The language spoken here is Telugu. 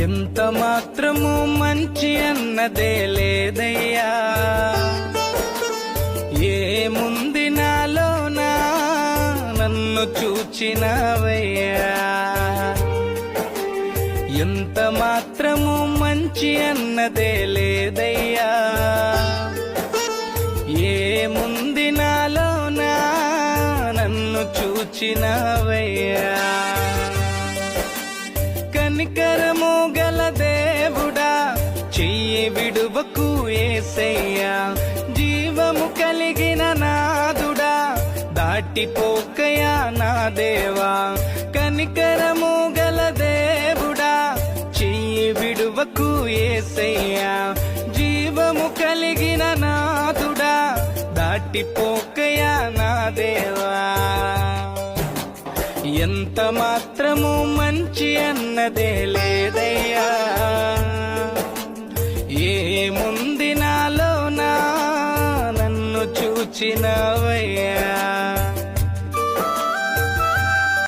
ఎంత మాత్రము మంచి అన్నదే లేదయ్యా. ఏముంది నాలోనా నన్ను చూచినవయ్యా. ఎంత మాత్రము మంచి అన్నదే లేదయ్యా. ఏముంది నాలోనా నన్ను చూచినవయ్యా. కనికరము గల దేవుడా చెయ్యి విడువకు ఏసయ్యా. జీవము కలిగిన నాదుడా దాటిపోకయా నా దేవా. కనికరము గల దేవుడా చెయ్యి విడువకు ఏసయ్యా. జీవము కలిగిన నాదుడా దాటిపోకయా నా దేవా. ఎంత మాత్రము మంచి ఏ లేదయ్యా ఏముంది నాలోనా నన్ను చూచినవయ్యా?